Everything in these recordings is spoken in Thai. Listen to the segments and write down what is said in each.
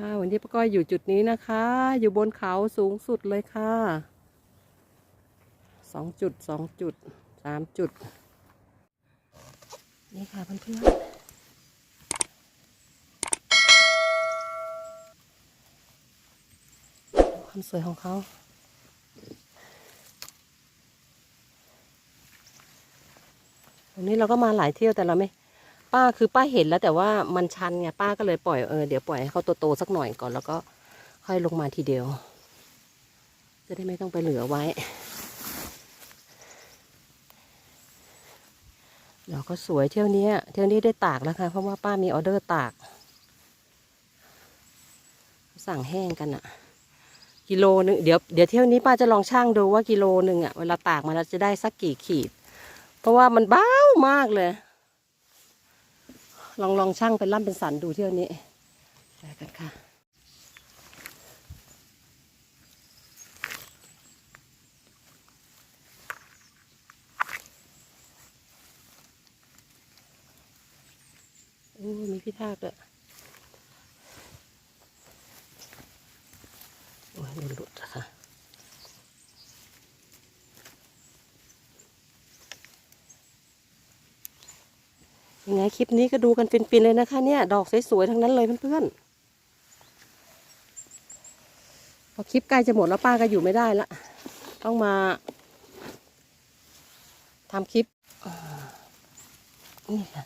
ค่ะ วันนี้ป้าก้อยอยู่จุดนี้นะคะ อยู่บนเขาสูงสุดเลยค่ะสองจุดสองจุดสามจุด นี่ค่ะเพื่อนๆความสวยของเขาตรงนี้เราก็มาหลายเที่ยวแต่เราไม่ ป้าคือป้าเห็นแล้วแต่ว่ามันชันไงป้าก็เลยปล่อยเออเดี๋ยวปล่อยให้เขาโตๆสักหน่อยก่อนแล้วก็ค่อยลงมาทีเดียว จะได้ไม่ต้องไปเหลือไว้ ดอกก็สวยเที่ยวนี้เที่ยวนี้ได้ตากแล้วค่ะเพราะว่าป้ามีออเดอร์ตาก สั่งแห้งกันอะกิโลนึงเดี๋ยวเดี๋ยวเที่ยวนี้ป้าจะลองช่างดูว่ากิโลหนึ่งอะเวลาตากมาแล้วจะได้สักกี่ขีด เพราะว่ามันเบ้ามากเลย ลองลองช่างเป็นล่ำเป็นสันดูเที่ยวนี้ไปกันค่ะโอ้มีพิทากด้วยโอ้ยโหลุดค่ะ ยังไงคลิปนี้ก็ดูกันฟินๆเลยนะคะเนี่ย ดอกสวยๆทั้งนั้นเลยเพื่อนๆพอคลิปใกล้จะหมดแล้วป้าก็อยู่ไม่ได้ละต้องมาทำคลิปนี่ค่ะ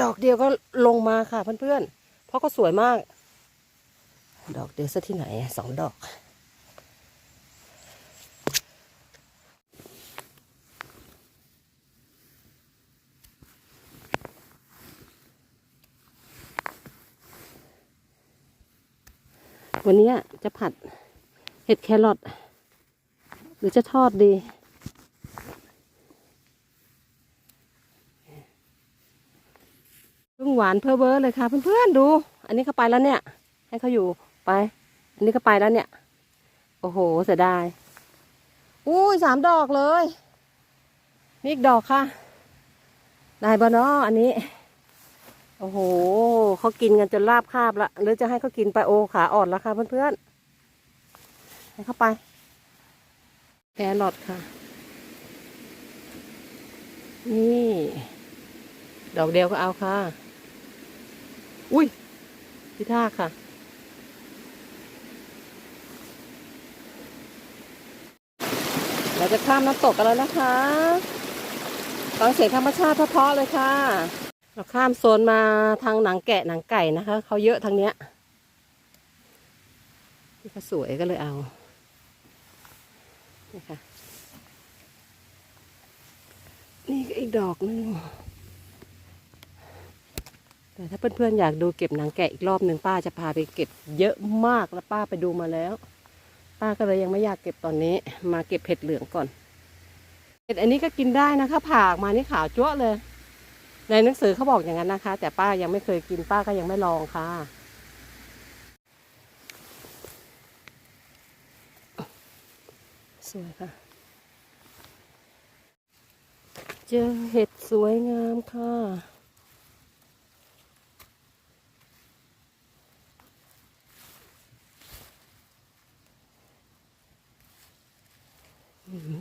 ดอกเดียวก็ลงมาค่ะเพื่อนๆ เพราะก็สวยมาก ดอกเดียวซะที่ไหนสองดอก วันนี้จะผัดเห็ดแครอทหรือจะทอดดี พึ่งหวานเพอเบอร์เลยค่ะ เพื่อนๆดู อันนี้เขาไปแล้วเนี่ย ให้เขาอยู่ไป อันนี้ก็ไปแล้วเนี่ย โอ้โหเสียดายอุ้ยสามดอกเลย นี่อีกดอกค่ะ ได้บะเนาะอันนี้ โอ้โหเขากินกันจนลาบคาบละหรือจะให้เขากินไปโอขาอ่อนแล้วค่ะเพื่อนๆให้เข้าไปแครอทค่ะ นี่ ดอกเดียวก็เอาค่ะ อุ้ยพิท่าค่ะ เราจะข้ามน้ำตกกันแล้วนะคะฟังเสียงธรรมชาติเพาะๆเลยค่ะ เราข้ามโซนมาทางหนังแกะหนังไก่นะคะเขาเยอะทางเนี้ยที่เขาสวยก็เลยเอานี่ค่ะนี่ก็อีกดอกหนึงแต่ถ้าเพื่อนๆอยากดูเก็บหนังแกะอีกรอบหนึ่งป้าจะพาไปเก็บเยอะมากแล้วป้าไปดูมาแล้ว ป้าก็เลยยังไม่อยากเก็บตอนนี้ มาเก็บเห็ดเหลืองก่อนเห็ดอันนี้ก็กินได้นะคะผ่าออกมานี่ขาวจั๊วเลย ในหนังสือเขาบอกอย่างนั้นนะคะ แต่ป้ายังไม่เคยกินป้าก็ยังไม่ลองค่ะ สวยค่ะ เจอเห็ดสวยงามค่ะ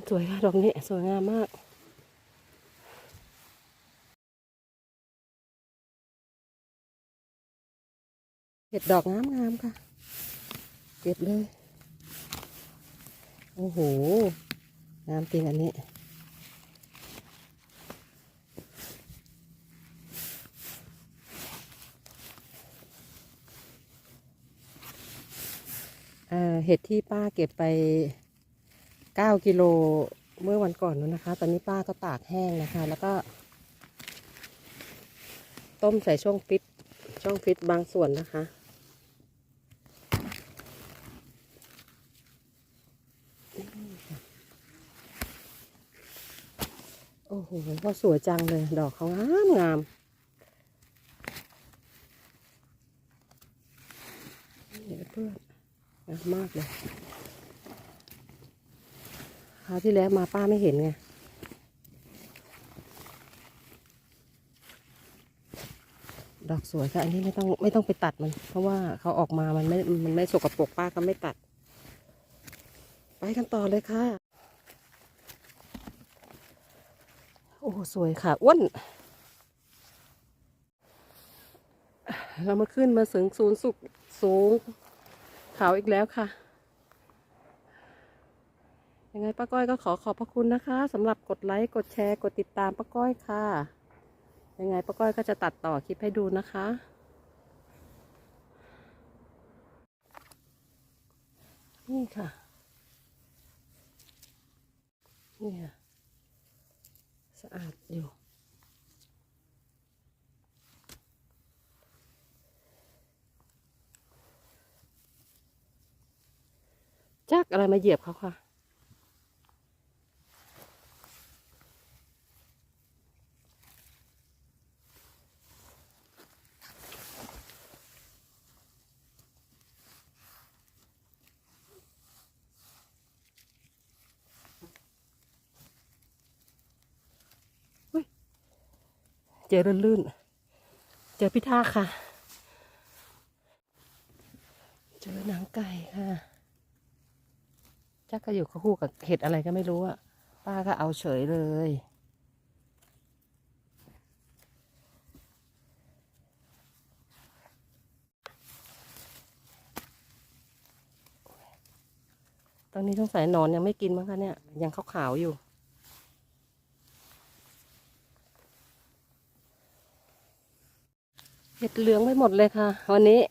สวยค่ะดอกนี้สวยงามมาก ห็ดดอกงามงามๆค่ะ เก็บเลย โอ้โห งามจริงอันนี้ เห็ดที่ป้าเก็บไปเก้ากิโลเมื่อวันก่อนนู้นนะคะ ตอนนี้ป้าก็ตากแห้งนะคะ แล้วก็ ต้มใส่ช่องฟิตช่องฟิตบางส่วนนะคะ อ้โหสวยจังเลย ดอกเขางามงามเดี๋เพื่อนงามมากเลยคราวที่แล้วมาป้าไม่เห็นไงดอกสวยค่ะ อันนี้ไม่ต้องไม่ต้องไปตัดมัน เพราะว่าเขาออกมามันไม่ มันไม่สกปรกป้าก็ไม่ตัด ไปกันต่อเลยค่ะ สวยค่ะอ้วนเรามาขึ้นมาถึงศูนย์สุขสูงเขาอีกแล้วค่ะ ยังไงป้าก้อยก็ขอขอบพระคุณนะคะสำหรับกดไลค์กดแชร์กดติดตามป้าก้อยค่ะ ยังไงป้าก้อยก็จะตัดต่อคลิปให้ดูนะคะ นี่ค่ะ นี่ค่ะ สะอาดอยู่จักอะไรมาเหยียบเขาค่ะ เจอลื่นๆ เจอพิธาค่ะ เจอหนังไก่ค่ะจักก็อยู่คู่กับเห็ดอะไรก็ไม่รู้อะป้าก็เอาเฉยเลย ตอนนี้ต้องใส่นอนยังไม่กินมั้งคะเนี่ย ยังขาวๆอยู่ เห็ดเหลืองไปหมดเลยค่ะวันนี้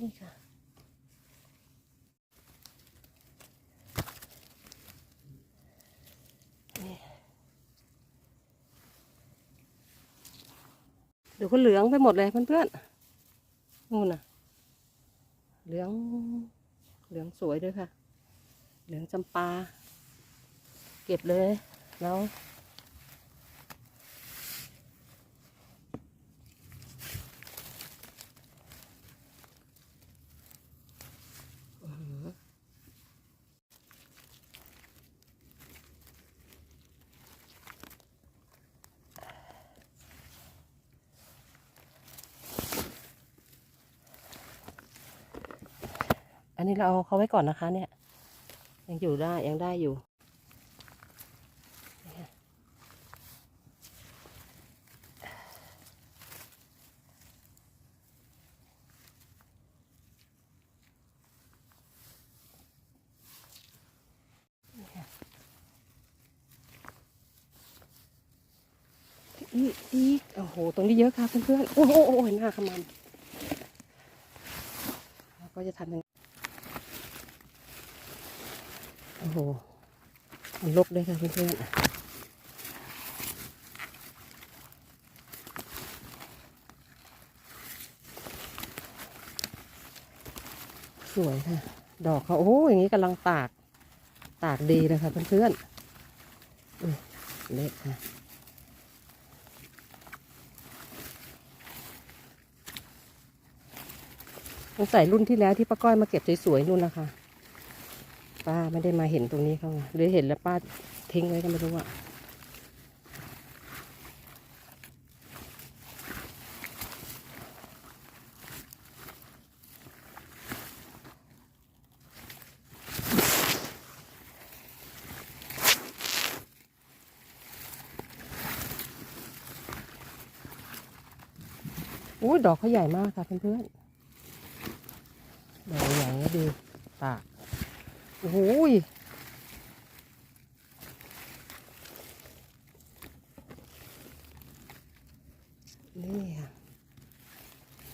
นี่ค่ะนี่ดูเขาเหลืองไปหมดเลยเพื่อนๆนู่นน่ะ เหลือง เหลืองสวยด้วยค่ะ เหลืองจำปา เก็บเลย แล้วอันนี้เราเอาเขาไว้ก่อนนะคะเนี่ย ยังอยู่ได้ยังได้อยู่อีกอีกโอ้โห ตรงนี้เยอะค่ะเพื่อนๆ โอ้โหโอ้โหหน้าขมันเราก็จะทำยังไง โอ้โหมันลกด้วยค่ะเพื่อนๆสวยค่ะ ดอกเขาโอ้อย่างนี้กำลังตาก ตากดีเลยค่ะเพื่อนๆเล็กค่ะสงสัยรุ่นที่แล้วที่ป้าก้อยมาเก็บสวยๆนู่นนะคะ ป้าไม่ได้มาเห็นตรงนี้เขาไงหรือเห็นแล้วป้าทิ้งไว้ก็ไม่รู้อะอุ้ดอกเขาใหญ่มากค่ะเพื่อนๆดอกใหญ่ดีปาก โอ้โหนี่ค่ะ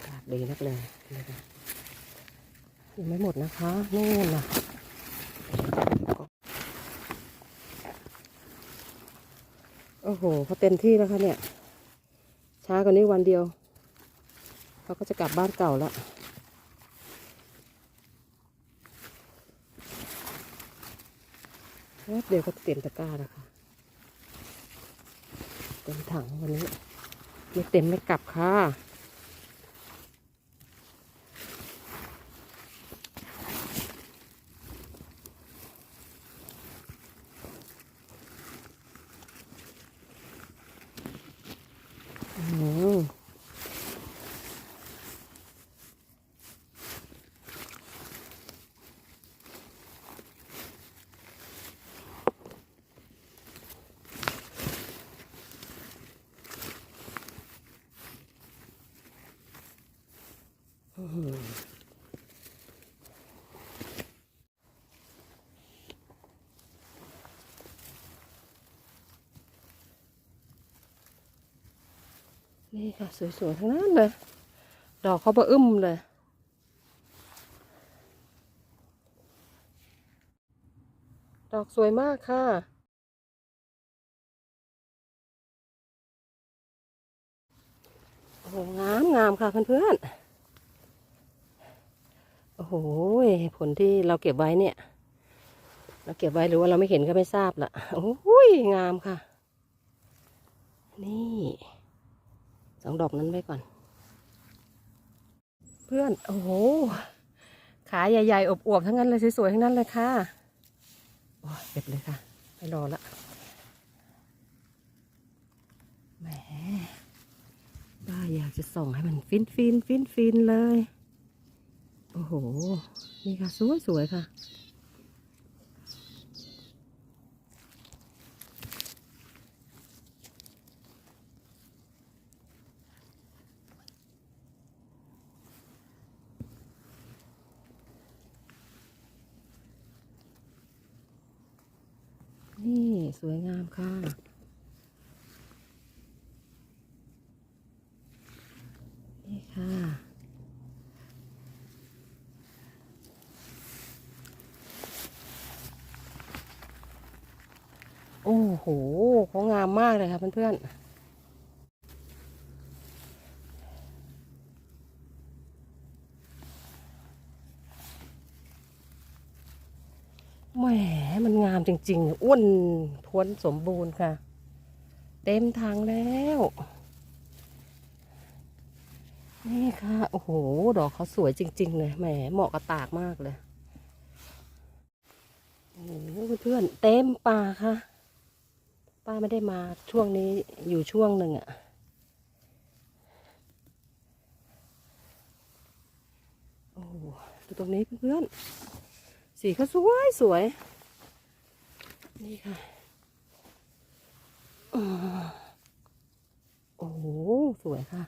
ปากดีนักเลยนี่ค่ะยังไม่หมดนะคะนู่นน่ะโอ้โหเขาเต็มที่แล้วค่ะเนี่ย ช้ากว่านี้วันเดียว เขาก็จะกลับบ้านเก่าแล้ว แป๊ บเดียวก็เต็มตะกร้าแล้วค่ะเต็มถังวันนี้ ไม่เต็มไม่กลับค่ะ ค่ะ สวยๆทั้งนั้นเลย ดอกเขาบออึ้มเลยดอกสวยมากค่ะโอ้โหงามงามค่ะเพื่อนๆ โอ้โห ผลที่เราเก็บไว้เนี่ย เราเก็บไว้หรือว่าเราไม่เห็นก็ไม่ทราบละโอ้โหงามค่ะ นี่ สองดอกนั้นไว้ก่อน เพื่อนโอ้โหขาใหญ่ๆอบอวบๆทั้งนั้นเลยสวยๆทั้งนั้นเลยค่ะโอ้เก็บเลยค่ะไม่รอละแหมบ้าอยากจะส่องให้มันฟินฟินฟินฟินเลย โอ้โห นี่ค่ะ สวยสวยค่ะ นี่ สวยงามค่ะนี่ค่ะโอ้โหเขางามมากเลยค่ะเพื่อนๆแหมมันงามจริง ๆ อ้วนท้วนสมบูรณ์ค่ะ เต็มทางแล้ว นี่ค่ะ โอ้โห ดอกเขาสวยจริง ๆ เลยแหมเหมาะกับตากมากเลยโอ้โหเพื่อนๆเต็มป่าค่ะ ป้าไม่ได้มาช่วงนี้อยู่ช่วงหนึ่งอะโอ้ดูตรงนี้เพื่อนๆสีเขาสวยสวย นี่ค่ะอืมโอ้โห สวยค่ะ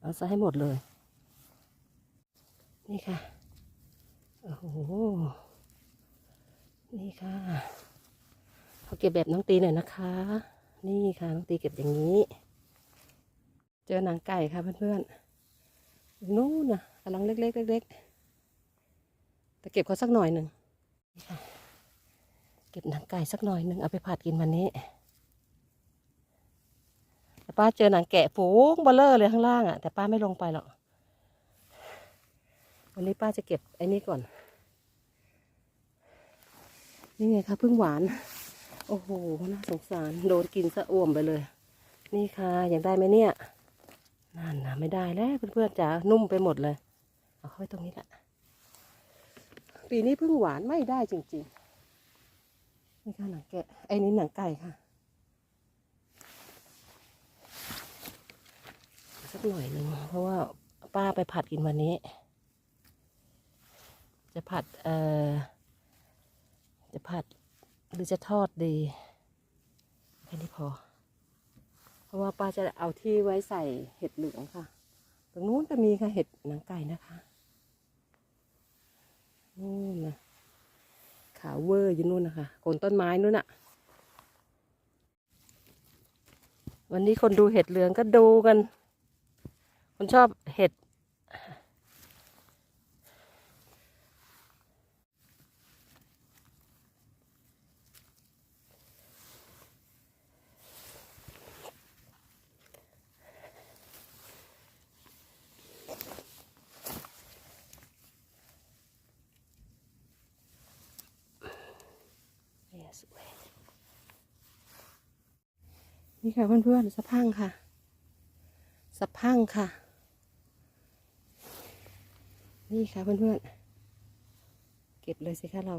เอาซะให้หมดเลย นี่ค่ะ โอ้โห นี่ค่ะ เขาเก็บแบบน้องตีหน่อยนะคะ นี่ค่ะน้องตีเก็บอย่างนี้ เจอหนังไก่ค่ะเพื่อนๆนู่นนะกำลังเล็กๆเล็กๆแต่เก็บเขาสักหน่อยหนึ่งเก็บหนังไก่สักหน่อยหนึ่งเอาไปผัดกินวันนี้แต่ป้าเจอหนังแกะฝูงเบลเลอร์เลยข้างล่างอะ่ะแต่ป้าไม่ลงไปหรอกวันนี้ป้าจะเก็บไอ้นี่ก่อน นี่ไงคะพึ่งหวาน อ้โห น่าสงสาร โดนกินสะอ่วมไปเลย นี่ค่ะอยากได้ไหมเนี่ย นั่นนะไม่ได้แล้วเพื่อนๆจ๋า นุ่มไปหมดเลย เอาเข้าไว้ตรงนี้แหละ ปีนี้พึ่งหวานไม่ได้จริงๆ นี่ค่ะหนังแกะ ไอ้นี่หนังไก่ค่ะ สักหน่อยหนึ่งเพราะว่าป้าไปผัดกินวันนี้ จะผัด เอ่อ จะผัด หรือจะทอดดีแค่นี้พอ เพราะว่าป้าจะเอาที่ไว้ใส่เห็ดเหลืองค่ะ ตรงนู้นก็มีค่ะเห็ดหนังไก่นะคะนู่นนะขาวเวอร์อยู่นู่นนะคะโคนต้นไม้นู่นน่ะวันนี้คนดูเห็ดเหลืองก็ดูกัน คนชอบเห็ด สวย นี่ค่ะเพื่อนๆสะพังค่ะ สะพังค่ะ นี่ค่ะเพื่อนๆเก็บเลยสิคะเรา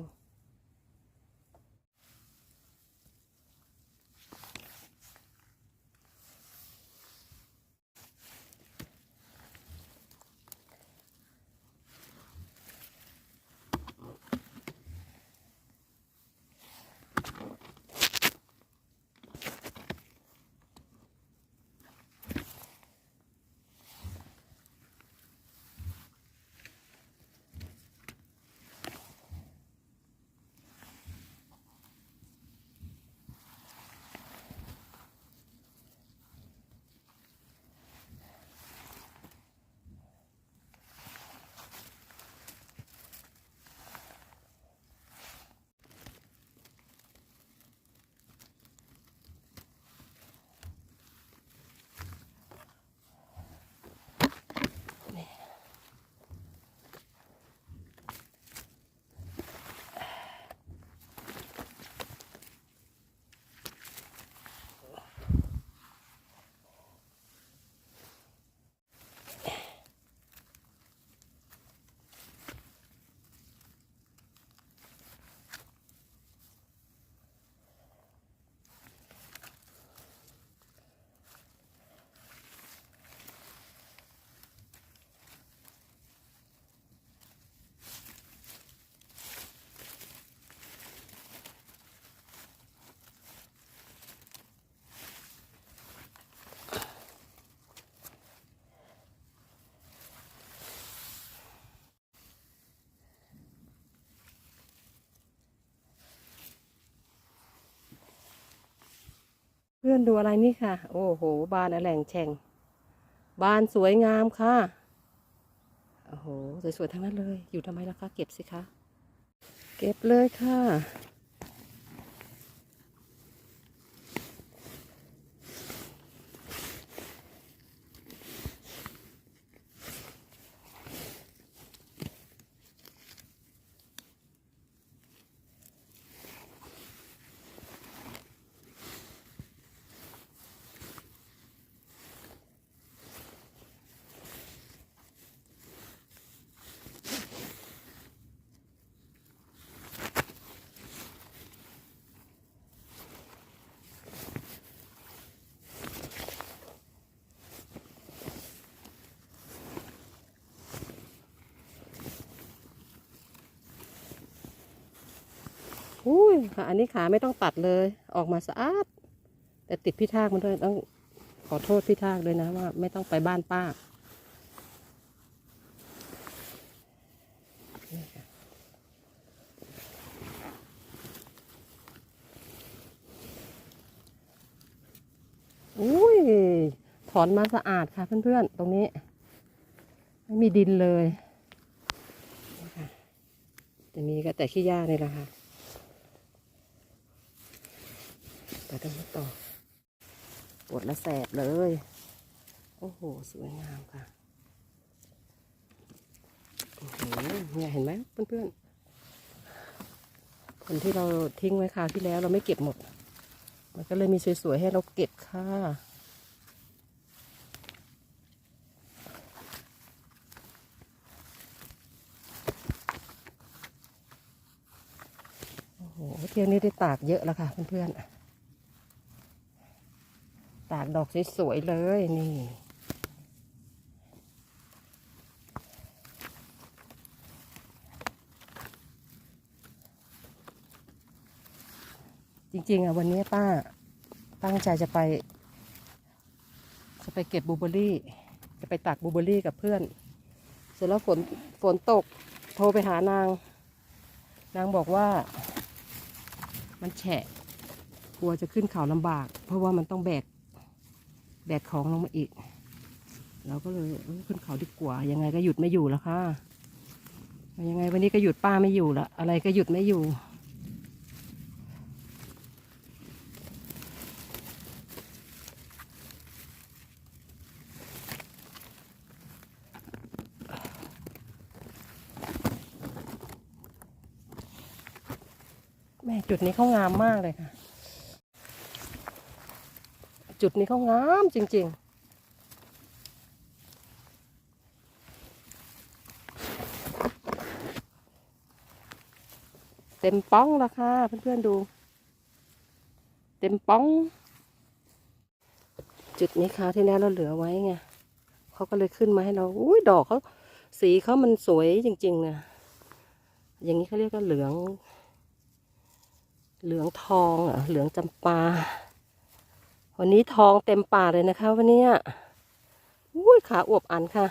พื่อนๆดูอะไรนี่ค่ะ โอ้โห บานอแหลงแฉ่ง บานสวยงามค่ะ โอ้โห สวยๆทั้งนั้นเลย อยู่ทำไมล่ะคะ เก็บสิคะ เก็บเลยค่ะ อุ้ยค่ะอันนี้ขาไม่ต้องตัดเลย ออกมาสะอาด แต่ติดพี่ทากมันด้วยต้องขอโทษพี่ทากด้วยนะว่า ไม่ต้องไปบ้านป้าอุ้ยถอนมาสะอาดค่ะเพื่อนๆ ตรงนี้ ไม่มีดินเลย จะมีก็แต่ขี้หญ้านี่แหละค่ะ ไปตรงนี้ต่อปวดและแสบเลย โอ้โห สวยงามค่ะ โอ้โหเนี่ยเห็นไหมเพื่อนๆ คนที่เราทิ้งไว้คราวที่แล้วเราไม่เก็บหมด มันก็เลยมีสวยๆ ให้เราเก็บค่ะโอ้โหเที่ยวนี้ได้ตากเยอะแล้วค่ะเพื่อนๆ ตากดอกสวยๆเลยนี่ จริงๆอะวันนี้ป้าตั้งใจจะไป จะไปเก็บบูเบอรี่ จะไปตักบูเบอรี่กับเพื่อน เสร็จแล้วฝนฝนตกโทรไปหานาง นางบอกว่า มันแฉะกลัวจะขึ้นเขาลำบาก เพราะว่ามันต้องแบก แบกของลงมาอีก เราก็เลยขึ้นเขาดีกว่า ยังไงก็หยุดไม่อยู่แล้วค่ะ ยังไงวันนี้ก็หยุดป้าไม่อยู่ละอะไรก็หยุดไม่อยู่แม่จุดนี้เขางามมากเลยค่ะ จุดนี้เขางามจริง ๆเต็มป้องแล้วค่ะเพื่อนๆดู เต็มป้อง จุดนี้คราวที่แล้วเราเหลือไว้ไงเขาก็เลยขึ้นมาให้เราอุ้ยดอกเขาสีเขามันสวยจริงๆนะอย่างนี้เขาเรียกว่าเหลือง เหลืองทองอะเหลืองจำปา วันนี้ทองเต็มป่าเลยนะคะ วันนี้อุ้ยขาอวบอันค่ะ